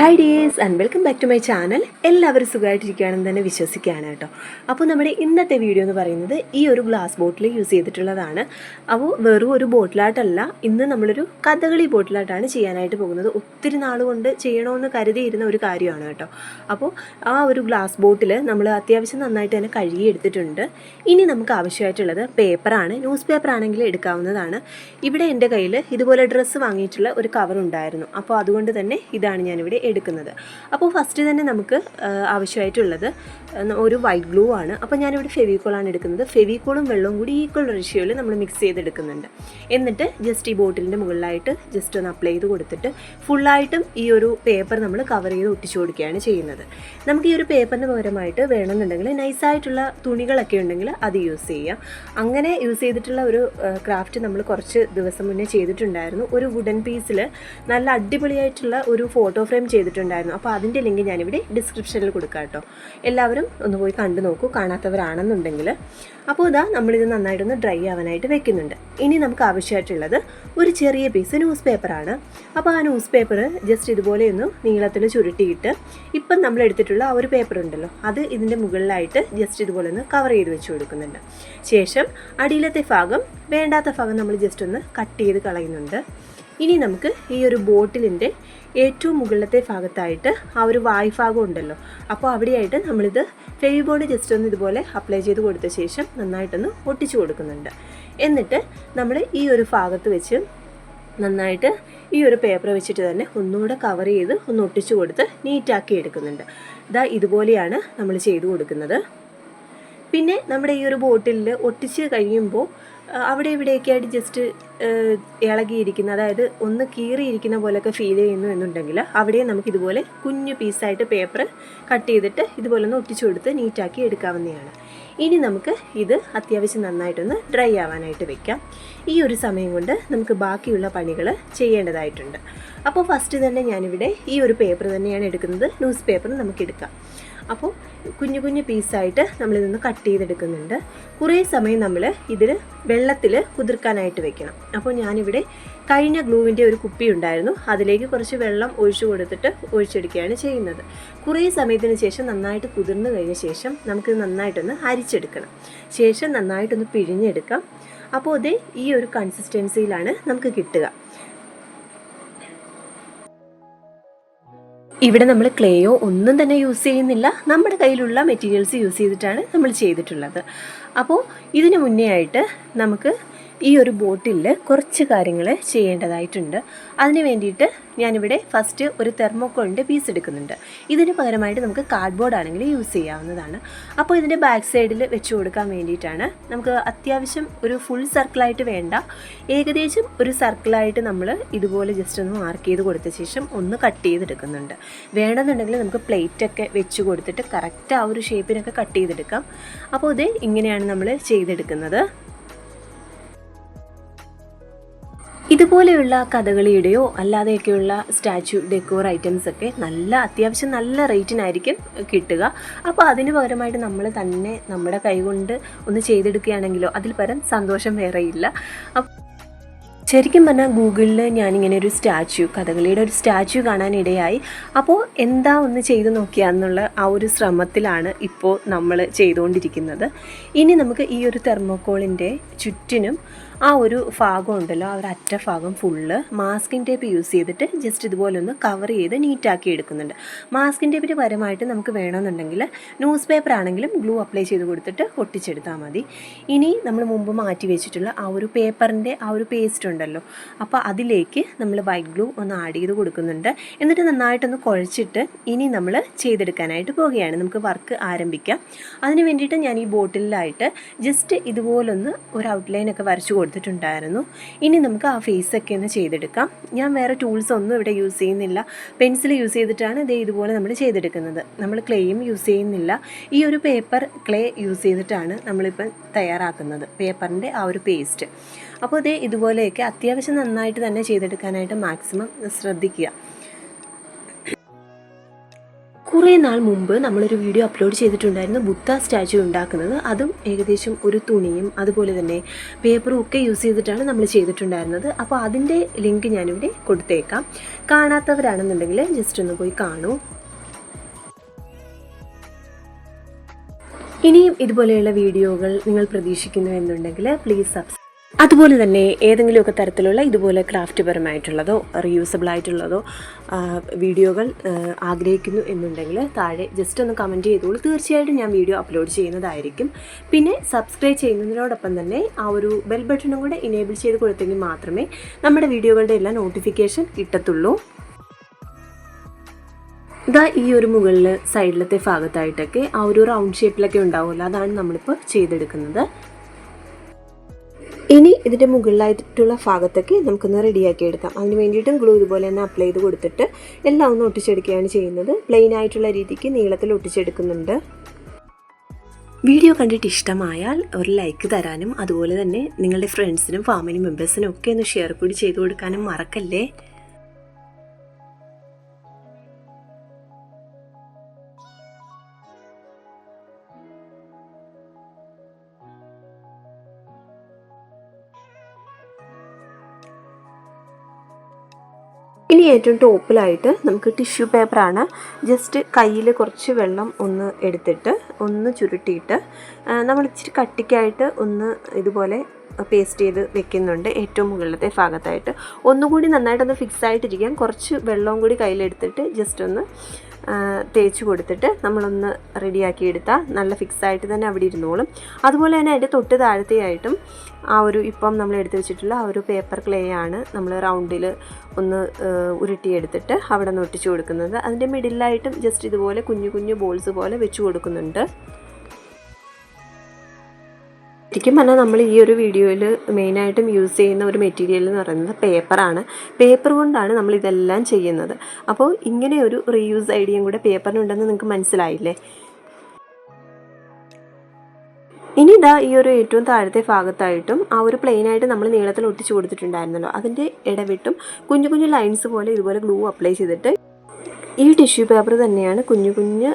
Hi dears and welcome back to my channel എല്ലാവരും സുഖമായിട്ടിരിക്കുകയാണെന്ന് തന്നെ വിശ്വസിക്കുകയാണ് കേട്ടോ. അപ്പോൾ നമ്മുടെ ഇന്നത്തെ വീഡിയോ എന്ന് പറയുന്നത് ഈ ഒരു ഗ്ലാസ് ബോട്ടിൽ യൂസ് ചെയ്തിട്ടുള്ളതാണ്. അപ്പോൾ വെറും ഒരു ബോട്ടിലായിട്ടല്ല ഇന്ന് നമ്മളൊരു കഥകളി ബോട്ടിലായിട്ടാണ് ചെയ്യാനായിട്ട് പോകുന്നത്. ഒത്തിരി നാൾ കൊണ്ട് ചെയ്യണമെന്ന് കരുതിയിരുന്ന ഒരു കാര്യമാണ് കേട്ടോ. അപ്പോൾ ആ ഒരു ഗ്ലാസ് ബോട്ടിൽ നമ്മൾ അത്യാവശ്യം നന്നായിട്ട് തന്നെ കഴുകി എടുത്തിട്ടുണ്ട്. ഇനി നമുക്ക് ആവശ്യമായിട്ടുള്ളത് പേപ്പറാണ് ന്യൂസ് പേപ്പർ ആണെങ്കിൽ എടുക്കാവുന്നതാണ്. ഇവിടെ എന്റെ കയ്യിൽ ഇതുപോലെ ഡ്രസ്സ് വാങ്ങിയിട്ടുള്ള ഒരു കവർ ഉണ്ടായിരുന്നു. അപ്പോൾ അതുകൊണ്ട് തന്നെ ഇതാണ് ഞാനിവിടെ എടുക്കുന്നത്. അപ്പോൾ ഫസ്റ്റ് തന്നെ നമുക്ക് ആവശ്യമായിട്ടുള്ളത് ഒരു വൈറ്റ് ഗ്ലൂ ആണ്. അപ്പോൾ ഞാനിവിടെ ഫെവിക്കോളാണ് എടുക്കുന്നത്. ഫെവിക്കോളും വെള്ളവും കൂടി ഈക്വൽ റേഷ്യോയിൽ നമ്മൾ മിക്സ് ചെയ്തെടുക്കുന്നുണ്ട്. എന്നിട്ട് ജസ്റ്റ് ഈ ബോട്ടിലിന്റെ മുകളിലായിട്ട് ജസ്റ്റ് ഒന്ന് അപ്ലൈ ചെയ്ത് കൊടുത്തിട്ട് ഫുള്ളായിട്ടും ഈ ഒരു പേപ്പർ നമ്മൾ കവർ ചെയ്ത് ഒട്ടിച്ചു കൊടുക്കുകയാണ് ചെയ്യുന്നത്. നമുക്ക് ഈ ഒരു പേപ്പറിന് പകരമായിട്ട് വേണമെന്നുണ്ടെങ്കിൽ നൈസായിട്ടുള്ള തുണികളൊക്കെ ഉണ്ടെങ്കിൽ അത് യൂസ് ചെയ്യാം. അങ്ങനെ യൂസ് ചെയ്തിട്ടുള്ള ഒരു ക്രാഫ്റ്റ് നമ്മൾ കുറച്ച് ദിവസം മുന്നേ ചെയ്തിട്ടുണ്ടായിരുന്നു. ഒരു വുഡൻ പീസിൽ നല്ല അടിപൊളിയായിട്ടുള്ള ഒരു ഫോട്ടോ ഫ്രെയിം ചെയ്തിട്ടുണ്ടായിരുന്നു. അപ്പോൾ അതിന്റെ ലിങ്ക് ഞാനിവിടെ ഡിസ്ക്രിപ്ഷനിൽ കൊടുക്കാം കേട്ടോ. എല്ലാവരും ഒന്ന് പോയി കണ്ടു നോക്കൂ കാണാത്തവരാണെന്നുണ്ടെങ്കിൽ. അപ്പോൾ ഇതാ നമ്മളിത് നന്നായിട്ടൊന്ന് ഡ്രൈ ആവാനായിട്ട് വെക്കുന്നുണ്ട്. ഇനി നമുക്ക് ആവശ്യമായിട്ടുള്ളത് ഒരു ചെറിയ പീസ് ന്യൂസ് പേപ്പറാണ് അപ്പോൾ ആ ന്യൂസ് പേപ്പർ ജസ്റ്റ് ഇതുപോലെ ഒന്ന് നീളത്തിൽ ചുരുട്ടിയിട്ട് ഇപ്പം നമ്മൾ എടുത്തിട്ടുള്ള ആ ഒരു പേപ്പർ ഉണ്ടല്ലോ അത് ഇതിന്റെ മുകളിലായിട്ട് ജസ്റ്റ് ഇതുപോലെ ഒന്ന് കവർ ചെയ്ത് വെച്ച് കൊടുക്കുന്നുണ്ട്. ശേഷം അടിയിലത്തെ ഭാഗം വേണ്ടാത്ത ഭാഗം നമ്മൾ ജസ്റ്റ് ഒന്ന് കട്ട് ചെയ്ത് കളയുന്നുണ്ട്. ഇനി നമുക്ക് ഈ ഒരു ബോട്ടിലിന്റെ ഏറ്റവും മുകളിലത്തെ ഭാഗത്തായിട്ട് ആ ഒരു വായ്ഭാഗം ഉണ്ടല്ലോ. അപ്പോൾ അവിടെയായിട്ട് നമ്മളിത് ഫെവിബോർഡ് ജസ്റ്റ് ഒന്ന് ഇതുപോലെ അപ്ലൈ ചെയ്ത് കൊടുത്ത ശേഷം നന്നായിട്ടൊന്ന് ഒട്ടിച്ചു കൊടുക്കുന്നുണ്ട്. എന്നിട്ട് നമ്മൾ ഈ ഒരു ഭാഗത്ത് വെച്ച് നന്നായിട്ട് ഈ ഒരു പേപ്പർ വെച്ചിട്ട് തന്നെ ഒന്നുകൂടെ കവർ ചെയ്ത് ഒന്ന് ഒട്ടിച്ചു കൊടുത്ത് നീറ്റാക്കി എടുക്കുന്നുണ്ട്. ഇതാ ഇതുപോലെയാണ് നമ്മൾ ചെയ്തു കൊടുക്കുന്നത്. പിന്നെ നമ്മുടെ ഈ ഒരു ബോട്ടിലിൽ ഒട്ടിച്ച് കഴിയുമ്പോൾ അവിടെ ഇവിടെയൊക്കെ ആയിട്ട് ജസ്റ്റ് ഇളകിയിരിക്കുന്ന അതായത് ഒന്ന് കീറിയിരിക്കുന്ന പോലെയൊക്കെ ഫീൽ ചെയ്യുന്നു എന്നുണ്ടെങ്കിൽ അവിടെ നമുക്ക് ഇതുപോലെ കുഞ്ഞു പീസായിട്ട് പേപ്പർ കട്ട് ചെയ്തിട്ട് ഇതുപോലെ ഒന്ന് ഒട്ടിച്ചു കൊടുത്ത് നീറ്റാക്കി എടുക്കാവുന്നതാണ്. ഇനി നമുക്ക് ഇത് അത്യാവശ്യം നന്നായിട്ടൊന്ന് ഡ്രൈ ആവാനായിട്ട് വെക്കാം. ഈ ഒരു സമയം കൊണ്ട് നമുക്ക് ബാക്കിയുള്ള പണികൾ ചെയ്യേണ്ടതായിട്ടുണ്ട്. അപ്പോൾ ഫസ്റ്റ് തന്നെ ഞാനിവിടെ ഈ ഒരു പേപ്പർ തന്നെയാണ് എടുക്കുന്നത്. ന്യൂസ് പേപ്പർ നമുക്ക് എടുക്കാം. അപ്പോൾ കുഞ്ഞു കുഞ്ഞു പീസായിട്ട് നമ്മളിതൊന്ന് കട്ട് ചെയ്തെടുക്കുന്നുണ്ട്. കുറേ സമയം നമ്മൾ ഇതിൽ വെള്ളത്തിൽ കുതിർക്കാനായിട്ട് വെക്കണം. അപ്പോൾ ഞാനിവിടെ കഴിഞ്ഞ ഗ്ലൂവിന്റെ ഒരു കുപ്പി ഉണ്ടായിരുന്നു. അതിലേക്ക് കുറച്ച് വെള്ളം ഒഴിച്ചു കൊടുത്തിട്ട് ഒഴിച്ചെടുക്കുകയാണ് ചെയ്യുന്നത്. കുറേ സമയത്തിന് ശേഷം നന്നായിട്ട് കുതിർന്നു കഴിഞ്ഞ ശേഷം നമുക്ക് നന്നായിട്ടൊന്ന് അരിച്ചെടുക്കണം. ശേഷം നന്നായിട്ടൊന്ന് പിഴിഞ്ഞെടുക്കാം. അപ്പോൾ അതേ ഈ ഒരു കൺസിസ്റ്റൻസിയിലാണ് നമുക്ക് കിട്ടുക. ഇവിടെ നമ്മൾ ക്ലേയോ ഒന്നും തന്നെ യൂസ് ചെയ്യുന്നില്ല. നമ്മുടെ കയ്യിലുള്ള മെറ്റീരിയൽസ് യൂസ് ചെയ്തിട്ടാണ് നമ്മൾ ചെയ്തിട്ടുള്ളത്. അപ്പോൾ ഇതിന് മുന്നേ ആയിട്ട് നമുക്ക് ഈ ഒരു ബോട്ടിൽ കുറച്ച് കാര്യങ്ങൾ ചെയ്യേണ്ടതായിട്ടുണ്ട്. അതിന് വേണ്ടിയിട്ട് ഞാനിവിടെ ഫസ്റ്റ് ഒരു തെർമോക്കോളിന്റെ പീസ് എടുക്കുന്നുണ്ട്. ഇതിന് പകരമായിട്ട് നമുക്ക് കാർഡ്ബോർഡ് ആണെങ്കിൽ യൂസ് ചെയ്യാവുന്നതാണ്. അപ്പോൾ ഇതിന്റെ ബാക്ക് സൈഡിൽ വെച്ച് കൊടുക്കാൻ വേണ്ടിയിട്ടാണ് നമുക്ക് അത്യാവശ്യം ഒരു ഫുൾ സർക്കിളായിട്ട് വേണ്ട. ഏകദേശം ഒരു സർക്കിളായിട്ട് നമ്മൾ ഇതുപോലെ ജസ്റ്റ് ഒന്ന് മാർക്ക് ചെയ്ത് കൊടുത്ത ശേഷം ഒന്ന് കട്ട് ചെയ്തെടുക്കുന്നുണ്ട്. വേണമെന്നുണ്ടെങ്കിൽ നമുക്ക് പ്ലേറ്റൊക്കെ വെച്ച് കൊടുത്തിട്ട് കറക്റ്റ് ആ ഒരു ഷേപ്പിനൊക്കെ കട്ട് ചെയ്തെടുക്കാം. അപ്പോൾ ഇത് ഇങ്ങനെയാണ് നമ്മൾ ചെയ്തെടുക്കുന്നത്. ഇതുപോലെയുള്ള കഥകളിയുടെയോ അല്ലാതെയൊക്കെയുള്ള സ്റ്റാച്ചു ഡെക്കോർ ഐറ്റംസ് ഒക്കെ നല്ല അത്യാവശ്യം നല്ല റേറ്റിനായിരിക്കും കിട്ടുക. അപ്പോൾ അതിന് പകരമായിട്ട് നമ്മൾ തന്നെ നമ്മുടെ കൈകൊണ്ട് ഒന്ന് ചെയ്തെടുക്കുകയാണെങ്കിലോ അതിൽ പരം സന്തോഷം വേറെയില്ല. ശരിക്കും പറഞ്ഞാൽ ഗൂഗിളിൽ ഞാനിങ്ങനെ ഒരു സ്റ്റാച്യു കഥകളിയുടെ ഒരു സ്റ്റാച്യു കാണാനിടയായി. അപ്പോൾ എന്താ ഒന്ന് ചെയ്തു നോക്കിയാന്നുള്ള ആ ഒരു ശ്രമത്തിലാണ് ഇപ്പോൾ നമ്മൾ ചെയ്തുകൊണ്ടിരിക്കുന്നത്. ഇനി നമുക്ക് ഈ ഒരു തെർമോക്കോളിന്റെ ചുറ്റിനും ആ ഒരു ഭാഗം ഉണ്ടല്ലോ ആ ഒരു അറ്റ ഭാഗം ഫുള്ള് മാസ്കിംഗ് ടേപ്പ് യൂസ് ചെയ്തിട്ട് ജസ്റ്റ് ഇതുപോലെ ഒന്ന് കവർ ചെയ്ത് നീറ്റാക്കി എടുക്കുന്നുണ്ട്. മാസ്കിംഗ് ടേപ്പിന് പരമായിട്ട് നമുക്ക് വേണമെന്നുണ്ടെങ്കിൽ ന്യൂസ് പേപ്പർ ആണെങ്കിലും ഗ്ലൂ അപ്ലൈ ചെയ്ത് കൊടുത്തിട്ട് ഒട്ടിച്ചെടുത്താൽ മതി. ഇനി നമ്മൾ മുമ്പ് മാറ്റി വെച്ചിട്ടുള്ള ആ ഒരു പേപ്പറിന്റെ ആ ഒരു പേസ്റ്റ് ഉണ്ടല്ലോ അപ്പോൾ അതിലേക്ക് നമ്മൾ വൈറ്റ് ഗ്ലൂ ഒന്ന് ആഡ് ചെയ്ത് കൊടുക്കുന്നുണ്ട്. എന്നിട്ട് നന്നായിട്ടൊന്ന് കുഴച്ചിട്ട് ഇനി നമ്മൾ ചെയ്തെടുക്കാനായിട്ട് പോവുകയാണ്. നമുക്ക് വർക്ക് ആരംഭിക്കാം. അതിന് വേണ്ടിയിട്ട് ഞാൻ ഈ ബോട്ടിലായിട്ട് ജസ്റ്റ് ഇതുപോലൊന്ന് ഒരു ഔട്ട്ലൈനൊക്കെ വരച്ചു കൊടുത്തിട്ടുണ്ടായിരുന്നു. ഇനി നമുക്ക് ആ ഫേസ് ഒക്കെ ഒന്ന് ചെയ്തെടുക്കാം. ഞാൻ വേറെ ടൂൾസ് ഒന്നും ഇവിടെ യൂസ് ചെയ്യുന്നില്ല. പെൻസിൽ യൂസ് ചെയ്തിട്ടാണ് ഇതേ ഇതുപോലെ നമ്മൾ ചെയ്തെടുക്കുന്നത്. നമ്മൾ ക്ലേയും യൂസ് ചെയ്യുന്നില്ല. ഈ ഒരു പേപ്പർ ക്ലേ യൂസ് ചെയ്തിട്ടാണ് നമ്മളിപ്പം തയ്യാറാക്കുന്നത്. പേപ്പറിന്റെ ആ ഒരു പേസ്റ്റ് അപ്പോൾ ഇതേ ഇതുപോലെയൊക്കെ അത്യാവശ്യം നന്നായിട്ട് തന്നെ ചെയ്തെടുക്കാനായിട്ട് മാക്സിമം ശ്രദ്ധിക്കുക. കുറേ നാൾ മുമ്പ് നമ്മളൊരു വീഡിയോ അപ്ലോഡ് ചെയ്തിട്ടുണ്ടായിരുന്നു ബുദ്ധ സ്റ്റാച്ചു ഉണ്ടാക്കുന്നത്. അതും ഏകദേശം ഒരു തുണിയും അതുപോലെ തന്നെ പേപ്പറും ഒക്കെ യൂസ് ചെയ്തിട്ടാണ് നമ്മൾ ചെയ്തിട്ടുണ്ടായിരുന്നത്. അപ്പോൾ അതിന്റെ ലിങ്ക് ഞാനിവിടെ കൊടുത്തേക്കാം. കാണാത്തവരാണെന്നുണ്ടെങ്കിൽ ജസ്റ്റ് ഒന്ന് പോയി കാണൂ. ഇനിയും ഇതുപോലെയുള്ള വീഡിയോകൾ നിങ്ങൾ പ്രതീക്ഷിക്കുന്നു എന്നുണ്ടെങ്കിൽ പ്ലീസ് സബ്സ് അതുപോലെ തന്നെ ഏതെങ്കിലുമൊക്കെ തരത്തിലുള്ള ഇതുപോലെ ക്രാഫ്റ്റ് പരമായിട്ടുള്ളതോ റീയൂസബിൾ ആയിട്ടുള്ളതോ വീഡിയോകൾ ആഗ്രഹിക്കുന്നു എന്നുണ്ടെങ്കിൽ താഴെ ജസ്റ്റ് ഒന്ന് കമന്റ് ചെയ്തോളൂ. തീർച്ചയായിട്ടും ഞാൻ വീഡിയോ അപ്ലോഡ് ചെയ്യുന്നതായിരിക്കും. പിന്നെ സബ്സ്ക്രൈബ് ചെയ്യുന്നതിനോടൊപ്പം തന്നെ ആ ഒരു ബെൽ ബട്ടണും കൂടെ ഇനേബിൾ ചെയ്ത് കൊടുത്തെങ്കിൽ മാത്രമേ നമ്മുടെ വീഡിയോകളുടെ എല്ലാം നോട്ടിഫിക്കേഷൻ കിട്ടത്തുള്ളൂ. ഇതാ ഈ ഒരു മുകളിൽ സൈഡിലത്തെ ഭാഗത്തായിട്ടൊക്കെ ആ ഒരു റൗണ്ട് ഷേപ്പിലൊക്കെ ഉണ്ടാവുമല്ലോ. അതാണ് നമ്മളിപ്പോൾ ചെയ്തെടുക്കുന്നത്. ഇനി ഇതിന്റെ മുകളിലായിട്ടുള്ള ഭാഗത്തൊക്കെ നമുക്കൊന്ന് റെഡിയാക്കി എടുക്കാം അതിന് വേണ്ടിയിട്ടും ഗ്ലൂ ഇതുപോലെ തന്നെ അപ്ലൈ ചെയ്ത് കൊടുത്തിട്ട് എല്ലാം ഒന്ന് ഒട്ടിച്ചെടുക്കുകയാണ് ചെയ്യുന്നത്. പ്ലെയിൻ ആയിട്ടുള്ള രീതിക്ക് നീളത്തിൽ ഒട്ടിച്ചെടുക്കുന്നുണ്ട്. വീഡിയോ കണ്ടിട്ട് ഇഷ്ടമായാൽ ഒരു ലൈക്ക് തരാനും അതുപോലെ തന്നെ നിങ്ങളുടെ ഫ്രണ്ട്സിനും ഫാമിലി മെമ്പേഴ്സിനും ഒക്കെ ഒന്ന് ഷെയർ കൂടി ചെയ്തു കൊടുക്കാനും മറക്കല്ലേ? ഇനി ഏറ്റവും ടോപ്പിലായിട്ട് നമുക്ക് ടിഷ്യൂ പേപ്പറാണ്. ജസ്റ്റ് കയ്യിൽ കുറച്ച് വെള്ളം ഒന്ന് എടുത്തിട്ട് ഒന്ന് ചുരുട്ടിയിട്ട് നമ്മൾ ഇച്ചിരി കട്ടിക്കായിട്ട് ഒന്ന് ഇതുപോലെ പേസ്റ്റ് ചെയ്ത് വെക്കുന്നുണ്ട് ഏറ്റവും മുകളിലത്തെ ഭാഗത്തായിട്ട്. ഒന്നുകൂടി നന്നായിട്ടൊന്ന് ഫിക്സ് ആയിട്ടിരിക്കാൻ കുറച്ച് വെള്ളവും കൂടി കയ്യിലെടുത്തിട്ട് ജസ്റ്റ് ഒന്ന് തേച്ച് കൊടുത്തിട്ട് നമ്മളൊന്ന് റെഡിയാക്കി എടുത്താൽ നല്ല ഫിക്സ് ആയിട്ട് തന്നെ അവിടെ ഇരുന്നോളും. അതുപോലെ തന്നെ അതിന്റെ തൊട്ട് താഴത്തെയായിട്ടും ആ ഒരു ഇപ്പം നമ്മൾ എടുത്തു വെച്ചിട്ടുള്ള ആ ഒരു പേപ്പർ ക്ലേ ആണ് നമ്മൾ റൗണ്ടിൽ ഒന്ന് ഉരുട്ടിയെടുത്തിട്ട് അവിടെ നിന്ന് ഒട്ടിച്ചു കൊടുക്കുന്നത്. അതിന്റെ മിഡിലായിട്ടും ജസ്റ്റ് ഇതുപോലെ കുഞ്ഞു കുഞ്ഞു ബോൾസ് പോലെ വെച്ച് കൊടുക്കുന്നുണ്ട്. ശരിക്കും പറഞ്ഞാൽ നമ്മൾ ഈ ഒരു വീഡിയോയിൽ മെയിനായിട്ടും യൂസ് ചെയ്യുന്ന ഒരു മെറ്റീരിയൽ എന്ന് പറയുന്നത് പേപ്പറാണ്. പേപ്പർ കൊണ്ടാണ് നമ്മൾ ഇതെല്ലാം ചെയ്യുന്നത്. അപ്പോൾ ഇങ്ങനെ ഒരു റീയൂസ് ഐഡിയയും കൂടെ പേപ്പറിനുണ്ടെന്ന് നിങ്ങൾക്ക് മനസ്സിലായില്ലേ? ഇനി ഇതാ ഈ ഒരു ഏറ്റവും താഴത്തെ ഭാഗത്തായിട്ടും ആ ഒരു പ്ലെയിനായിട്ട് നമ്മൾ നീളത്തിൽ ഒട്ടിച്ചു കൊടുത്തിട്ടുണ്ടായിരുന്നല്ലോ. അതിന്റെ ഇടവിട്ടും കുഞ്ഞു കുഞ്ഞു ലൈൻസ് പോലെ ഇതുപോലെ ഗ്ലൂ അപ്ലൈ ചെയ്തിട്ട് ഈ ടിഷ്യൂ പേപ്പർ തന്നെയാണ് കുഞ്ഞു കുഞ്ഞ്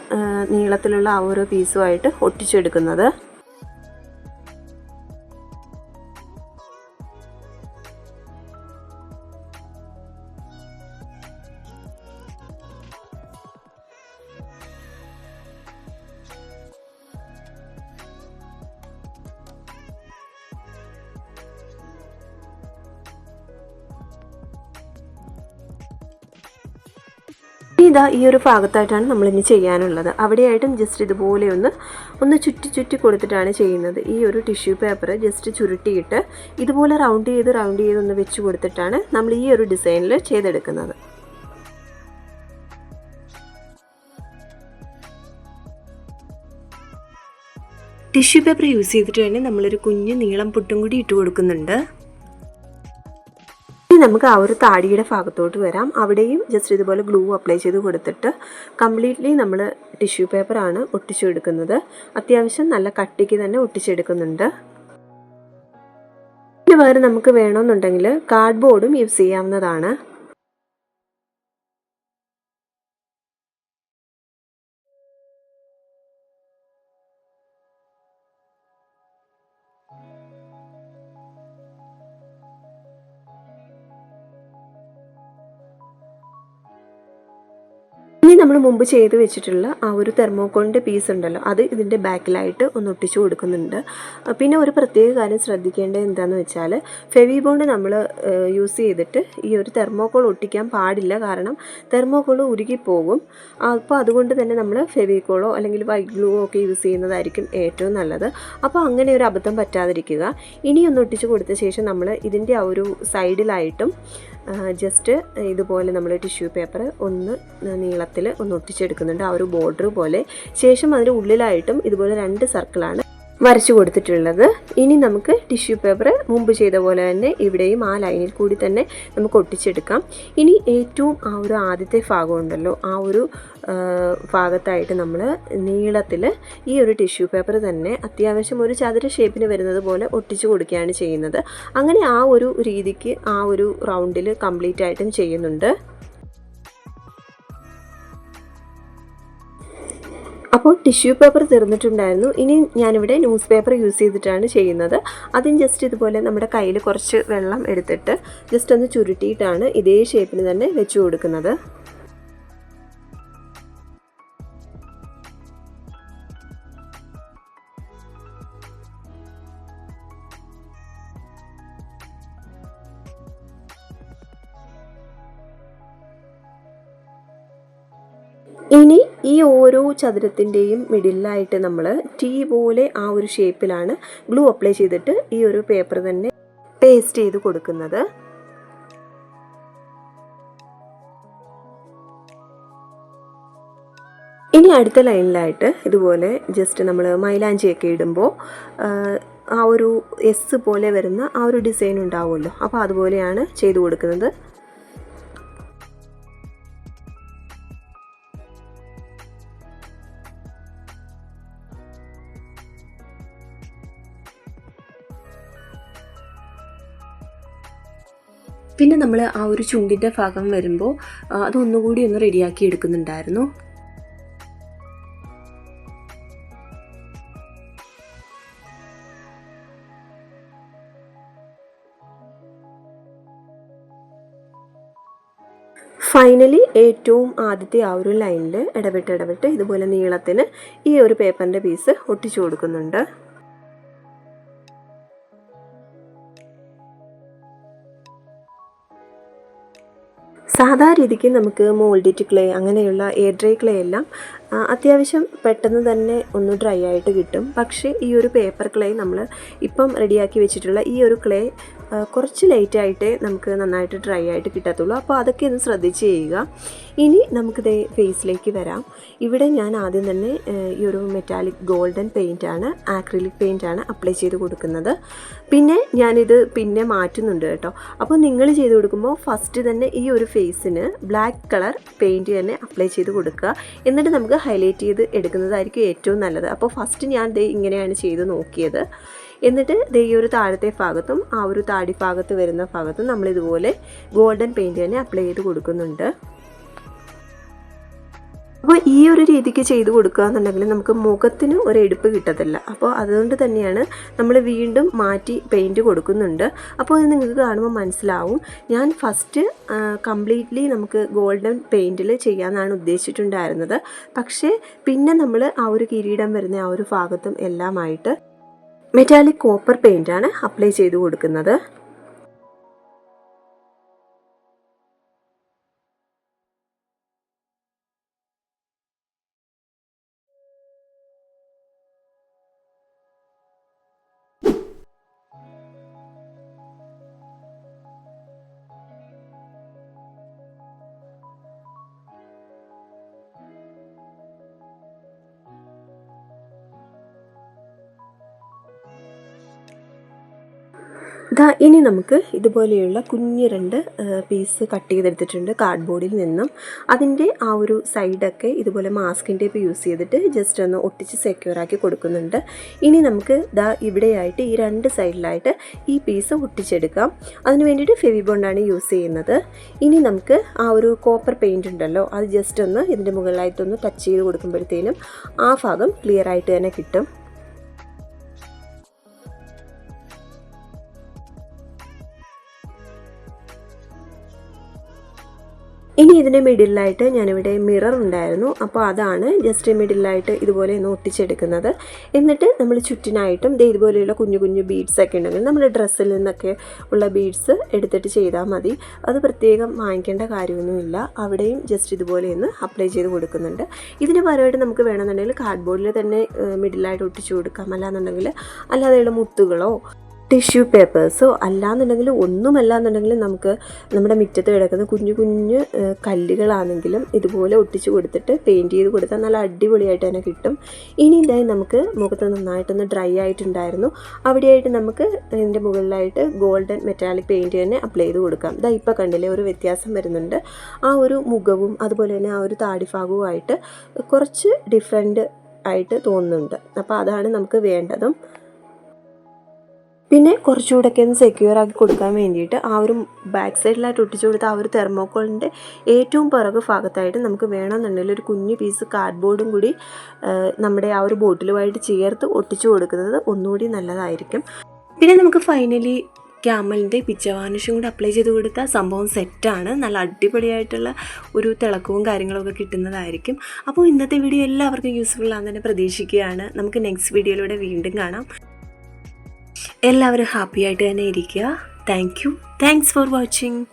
നീളത്തിലുള്ള ആ ഓരോ പീസുമായിട്ട് ഒട്ടിച്ചെടുക്കുന്നത്. ഇതാ ഈ ഒരു ഭാഗത്തായിട്ടാണ് നമ്മളിനി ചെയ്യാനുള്ളത്. അവിടെയായിട്ടും ജസ്റ്റ് ഇതുപോലെ ഒന്ന് ഒന്ന് ചുറ്റി ചുറ്റി കൊടുത്തിട്ടാണ് ചെയ്യുന്നത്. ഈ ഒരു ടിഷ്യൂ പേപ്പർ ജസ്റ്റ് ചുരുട്ടിയിട്ട് ഇതുപോലെ റൗണ്ട് ചെയ്ത് റൗണ്ട് ചെയ്ത് ഒന്ന് വെച്ച് കൊടുത്തിട്ടാണ് നമ്മൾ ഈ ഒരു ഡിസൈനിൽ ചെയ്തെടുക്കുന്നത്. ടിഷ്യൂ പേപ്പർ യൂസ് ചെയ്തിട്ട് തന്നെ നമ്മളൊരു കുഞ്ഞ് നീളം പുട്ടും കൂടി ഇട്ട് കൊടുക്കുന്നുണ്ട്. ഇനി നമുക്ക് ആ ഒരു താടിയുടെ ഭാഗത്തോട്ട് വരാം. അവിടെയും ജസ്റ്റ് ഇതുപോലെ ഗ്ലൂ അപ്ലൈ ചെയ്ത് കൊടുത്തിട്ട് കംപ്ലീറ്റ്ലി നമ്മൾ ടിഷ്യൂ പേപ്പറാണ് ഒട്ടിച്ചെടുക്കുന്നത്. അത്യാവശ്യം നല്ല കട്ടിക്ക് തന്നെ ഒട്ടിച്ചെടുക്കുന്നുണ്ട്. ഇതിന് പകരം നമുക്ക് വേണമെന്നുണ്ടെങ്കിൽ കാർഡ്ബോർഡും യൂസ് ചെയ്യാവുന്നതാണ്. ഇനി നമ്മൾ മുമ്പ് ചെയ്ത് വെച്ചിട്ടുള്ള ആ ഒരു തെർമോക്കോളിന്റെ പീസ് ഉണ്ടല്ലോ അത് ഇതിന്റെ ബാക്കിലായിട്ട് ഒന്ന് ഒട്ടിച്ചു കൊടുക്കുന്നുണ്ട്. പിന്നെ ഒരു പ്രത്യേക കാര്യം ശ്രദ്ധിക്കേണ്ടത് എന്താണെന്ന് വെച്ചാൽ ഫെവി ബോണ്ട് നമ്മൾ യൂസ് ചെയ്തിട്ട് ഈ ഒരു തെർമോക്കോൾ ഒട്ടിക്കാൻ പാടില്ല. കാരണം തെർമോക്കോൾ ഉരുകിപ്പോകും. അപ്പോൾ അതുകൊണ്ട് തന്നെ നമ്മൾ ഫെവിക്കോളോ അല്ലെങ്കിൽ വൈറ്റ് ഗ്ലൂവോ ഒക്കെ യൂസ് ചെയ്യുന്നതായിരിക്കും ഏറ്റവും നല്ലത്. അപ്പോൾ അങ്ങനെ ഒരു അബദ്ധം പറ്റാതിരിക്കുക. ഇനിയൊന്ന് ഒട്ടിച്ചു കൊടുത്ത ശേഷം നമ്മൾ ഇതിന്റെ ആ ഒരു സൈഡിലായിട്ടും ജസ്റ്റ് ഇതുപോലെ നമ്മൾ ടിഷ്യൂ പേപ്പർ ഒന്ന് നീളത്തിൽ ഒന്ന് ഒട്ടിച്ചെടുക്കുന്നുണ്ട്. ആ ഒരു ബോർഡർ പോലെ. ശേഷം അതിന്റെ ഉള്ളിലായിട്ടും ഇതുപോലെ രണ്ട് സർക്കിളാണ് വരച്ചു കൊടുത്തിട്ടുള്ളത്. ഇനി നമുക്ക് ടിഷ്യൂ പേപ്പർ മുമ്പ് ചെയ്ത പോലെ തന്നെ ഇവിടെയും ആ ലൈനിൽ കൂടി തന്നെ നമുക്ക് ഒട്ടിച്ചെടുക്കാം. ഇനി ഏറ്റവും ആ ഒരു ആദ്യത്തെ ഭാഗം ഉണ്ടല്ലോ. ആ ഒരു ഭാഗത്തായിട്ട് നമ്മൾ നീളത്തിൽ ഈ ഒരു ടിഷ്യൂ പേപ്പർ തന്നെ അത്യാവശ്യം ഒരു ചതുര ഷേപ്പിന് വരുന്നത് പോലെ ഒട്ടിച്ചു കൊടുക്കുകയാണ് ചെയ്യുന്നത്. അങ്ങനെ ആ ഒരു രീതിക്ക് ആ ഒരു റൗണ്ടിൽ കംപ്ലീറ്റ് ആയിട്ടും ചെയ്യുന്നുണ്ട്. അപ്പോൾ ടിഷ്യൂ പേപ്പർ തീർന്നിട്ടുണ്ടായിരുന്നു. ഇനി ഞാനിവിടെ ന്യൂസ് പേപ്പർ യൂസ് ചെയ്തിട്ടാണ് ചെയ്യുന്നത്. അതും ജസ്റ്റ് ഇതുപോലെ നമ്മുടെ കയ്യിൽ കുറച്ച് വെള്ളം എടുത്തിട്ട് ജസ്റ്റ് ഒന്ന് ചുരുട്ടിയിട്ടാണ് ഇതേ ഷേപ്പിന് തന്നെ വെച്ചു കൊടുക്കുന്നത്. ഓരോ ചതുരത്തിന്റെയും മിഡിലായിട്ട് നമ്മൾ ടീ പോലെ ആ ഒരു ഷേപ്പിലാണ് ഗ്ലൂ അപ്ലൈ ചെയ്തിട്ട് ഈ ഒരു പേപ്പർ തന്നെ പേസ്റ്റ് ചെയ്ത് കൊടുക്കുന്നത്. ഇനി അടുത്ത ലൈനിലായിട്ട് ഇതുപോലെ ജസ്റ്റ് നമ്മൾ മൈലാഞ്ചിയൊക്കെ ഇടുമ്പോൾ ആ ഒരു എസ് പോലെ വരുന്ന ആ ഒരു ഡിസൈൻ ഉണ്ടാവുമല്ലോ. അപ്പോൾ അതുപോലെയാണ് ചെയ്തു കൊടുക്കുന്നത്. പിന്നെ നമ്മൾ ആ ഒരു ചുണ്ടിന്റെ ഭാഗം വരുമ്പോൾ അതൊന്നുകൂടി ഒന്ന് റെഡിയാക്കി എടുക്കുന്നുണ്ടായിരുന്നു. ഫൈനലി ഏറ്റവും ആദ്യത്തെ ആ ഒരു ലൈനിൽ ഇടവിട്ട് ഇടവിട്ട് ഇതുപോലെ നീളത്തിന് ഈ ഒരു പേപ്പറിന്റെ പീസ് ഒട്ടിച്ചു കൊടുക്കുന്നുണ്ട്. സാധാ രീതിക്ക് നമുക്ക് മോൾഡിറ്റ് ക്ലേ അങ്ങനെയുള്ള എയർ ഡ്രൈ ക്ലേ എല്ലാം അത്യാവശ്യം പെട്ടെന്ന് തന്നെ ഒന്ന് ഡ്രൈ ആയിട്ട് കിട്ടും. പക്ഷേ ഈ ഒരു പേപ്പർ ക്ലേ നമ്മൾ ഇപ്പം റെഡിയാക്കി വെച്ചിട്ടുള്ള ഈ ഒരു ക്ലേ കുറച്ച് ലേറ്റ് ആയിട്ടേ നമുക്ക് നന്നായിട്ട് ഡ്രൈ ആയിട്ട് കിട്ടത്തുള്ളൂ. അപ്പോൾ അതൊക്കെ ഒന്ന് ശ്രദ്ധിച്ച് ചെയ്യുക. ഇനി നമുക്കിത് ഫേസിലേക്ക് വരാം. ഇവിടെ ഞാൻ ആദ്യം തന്നെ ഈ ഒരു മെറ്റാലിക് ഗോൾഡൻ പെയിന്റാണ് ആക്രിലിക് പെയിന്റാണ് അപ്ലൈ ചെയ്ത് കൊടുക്കുന്നത്. പിന്നെ ഞാനിത് പിന്നെ മാറ്റുന്നുണ്ട് കേട്ടോ. അപ്പോൾ നിങ്ങൾ ചെയ്ത് കൊടുക്കുമ്പോൾ ഫസ്റ്റ് തന്നെ ഈ ഒരു ഫേസിന് ബ്ലാക്ക് കളർ പെയിന്റ് തന്നെ അപ്ലൈ ചെയ്ത് കൊടുക്കുക. എന്നിട്ട് നമുക്ക് ഹൈലൈറ്റ് ചെയ്ത് എടുക്കുന്നതായിരിക്കും ഏറ്റവും നല്ലത്. അപ്പോൾ ഫസ്റ്റ് ഞാൻ ഇങ്ങനെയാണ് ചെയ്ത് നോക്കിയത്. എന്നിട്ട് ദേ ഈ ഒരു താഴത്തെ ഭാഗത്തും ആ ഒരു താടി ഭാഗത്ത് വരുന്ന ഭാഗത്തും നമ്മൾ ഇതുപോലെ ഗോൾഡൻ പെയിന്റ് തന്നെ അപ്ലൈ ചെയ്ത് കൊടുക്കുന്നുണ്ട്. അപ്പോൾ ഈ ഒരു രീതിക്ക് ചെയ്ത് കൊടുക്കുക എന്നുണ്ടെങ്കിൽ നമുക്ക് മുഖത്തിന് ഒരു എടുപ്പ് കിട്ടത്തില്ല. അപ്പോൾ അതുകൊണ്ട് തന്നെയാണ് നമ്മൾ വീണ്ടും മാറ്റി പെയിന്റ് കൊടുക്കുന്നുണ്ട്. അപ്പോൾ ഇത് നിങ്ങൾക്ക് കാണുമ്പോൾ മനസ്സിലാവും. ഞാൻ ഫസ്റ്റ് കംപ്ലീറ്റ്ലി നമുക്ക് ഗോൾഡൻ പെയിന്റിൽ ചെയ്യാമെന്നാണ് ഉദ്ദേശിച്ചിട്ടുണ്ടായിരുന്നത്. പക്ഷേ പിന്നെ നമ്മൾ ആ ഒരു കിരീടം വരുന്ന ആ ഒരു ഭാഗത്തും എല്ലാമായിട്ട് മെറ്റാലിക് കോപ്പർ പെയിന്റാണ് അപ്ലൈ ചെയ്ത് കൊടുക്കുന്നത്. ദാ ഇനി നമുക്ക് ഇതുപോലെയുള്ള കുഞ്ഞ് രണ്ട് പീസ് കട്ട് ചെയ്തെടുത്തിട്ടുണ്ട് കാർഡ്ബോർഡിൽ നിന്നും. അതിന്റെ ആ ഒരു സൈഡൊക്കെ ഇതുപോലെ മാസ്കിൻ ടേപ്പ് യൂസ് ചെയ്തിട്ട് ജസ്റ്റ് ഒന്ന് ഒട്ടിച്ച് സെക്യൂർ ആക്കി കൊടുക്കുന്നുണ്ട്. ഇനി നമുക്ക് ദാ ഇവിടെയായിട്ട് ഈ രണ്ട് സൈഡിലായിട്ട് ഈ പീസ് ഒട്ടിച്ചെടുക്കാം. അതിന് വേണ്ടിയിട്ട് ഫെവി ബോണ്ടാണ് യൂസ് ചെയ്യുന്നത്. ഇനി നമുക്ക് ആ ഒരു കോപ്പർ പെയിന്റ് ഉണ്ടല്ലോ അത് ജസ്റ്റ് ഒന്ന് ഇതിന്റെ മുകളിലായിട്ടൊന്ന് ടച്ച് ചെയ്ത് കൊടുക്കുമ്പോഴത്തേനും ആ ഭാഗം ക്ലിയർ ആയിട്ട് തന്നെ കിട്ടും. ഇനി ഇതിന്റെ മിഡിലായിട്ട് ഞാനിവിടെ മിറർ ഉണ്ടായിരുന്നു. അപ്പോൾ അതാണ് ജസ്റ്റ് മിഡിലായിട്ട് ഇതുപോലെ ഒന്ന് ഒട്ടിച്ചെടുക്കുന്നത്. എന്നിട്ട് നമ്മൾ ചുറ്റിനായിട്ടും ഇതുപോലെയുള്ള കുഞ്ഞു കുഞ്ഞു ബീഡ്സ് ഒക്കെ ഉണ്ടെങ്കിൽ നമ്മുടെ ഡ്രസ്സിൽ നിന്നൊക്കെ ഉള്ള ബീഡ്സ് എടുത്തിട്ട് ചെയ്താൽ മതി. അത് പ്രത്യേകം വാങ്ങിക്കേണ്ട കാര്യമൊന്നുമില്ല. അവിടെയും ജസ്റ്റ് ഇതുപോലെ ഒന്ന് അപ്ലൈ ചെയ്ത് കൊടുക്കുന്നുണ്ട്. ഇതിന് പരമായിട്ട് നമുക്ക് വേണമെന്നുണ്ടെങ്കിൽ കാർഡ്ബോർഡിൽ തന്നെ മിഡിലായിട്ട് ഒട്ടിച്ചു കൊടുക്കാം. അല്ലാന്നുണ്ടെങ്കിൽ അല്ലാതെയുള്ള മുത്തുകളോ ടിഷ്യൂ പേപ്പേഴ്സോ അല്ലാന്നുണ്ടെങ്കിൽ ഒന്നുമല്ല എന്നുണ്ടെങ്കിൽ നമുക്ക് നമ്മുടെ മുറ്റത്ത് കിടക്കുന്ന കുഞ്ഞു കുഞ്ഞു കല്ലുകളാണെങ്കിലും ഇതുപോലെ ഒട്ടിച്ച് കൊടുത്തിട്ട് പെയിന്റ് ചെയ്ത് കൊടുത്താൽ നല്ല അടിപൊളിയായിട്ട് തന്നെ കിട്ടും. ഇനി ഇതായി നമുക്ക് മുഖത്ത് നന്നായിട്ടൊന്ന് ഡ്രൈ ആയിട്ടുണ്ടായിരുന്നു. അവിടെയായിട്ട് നമുക്ക് ഇതിന്റെ മുകളിലായിട്ട് ഗോൾഡൻ മെറ്റാലിക് പെയിന്റ് തന്നെ അപ്ലൈ ചെയ്ത് കൊടുക്കാം. ഇതാ ഇപ്പോൾ കണ്ടില്ലേ ഒരു വ്യത്യാസം വരുന്നുണ്ട്. ആ ഒരു മുഖവും അതുപോലെ തന്നെ ആ ഒരു താടിഭാഗവുമായിട്ട് കുറച്ച് ഡിഫറെന്റ് ആയിട്ട് തോന്നുന്നുണ്ട്. അപ്പോൾ അതാണ് നമുക്ക് വേണ്ടതും. പിന്നെ കുറച്ചുകൂടെയൊക്കെ ഒന്ന് സെക്യൂർ ആക്കി കൊടുക്കാൻ വേണ്ടിയിട്ട് ആ ഒരു ബാക്ക് സൈഡിലായിട്ട് ഒട്ടിച്ചു കൊടുത്ത ആ ഒരു തെർമോക്കോളിന്റെ ഏറ്റവും പിറകു ഭാഗത്തായിട്ട് നമുക്ക് വേണമെന്നുണ്ടെങ്കിൽ ഒരു കുഞ്ഞു പീസ് കാർഡ്ബോർഡും കൂടി നമ്മുടെ ആ ഒരു ബോട്ടിലുമായിട്ട് ചേർത്ത് ഒട്ടിച്ചു കൊടുക്കുന്നത് ഒന്നുകൂടി നല്ലതായിരിക്കും. പിന്നെ നമുക്ക് ഫൈനലി ക്യാമലിന്റെ പിച്ച വാർണിഷും കൂടി അപ്ലൈ ചെയ്ത് കൊടുത്താൽ സംഭവം സെറ്റാണ് നല്ല അടിപൊളിയായിട്ടുള്ള ഒരു തിളക്കവും കാര്യങ്ങളൊക്കെ കിട്ടുന്നതായിരിക്കും. അപ്പോൾ ഇന്നത്തെ വീഡിയോ എല്ലാവർക്കും യൂസ്ഫുൾ ആണെന്ന് തന്നെ പ്രതീക്ഷിക്കുകയാണ്. നമുക്ക് നെക്സ്റ്റ് വീഡിയോയിലൂടെ വീണ്ടും കാണാം. എല്ലാവരും ഹാപ്പി ആയിട്ട് തന്നെ ഇരിക്കുക. Thank you thanks for watching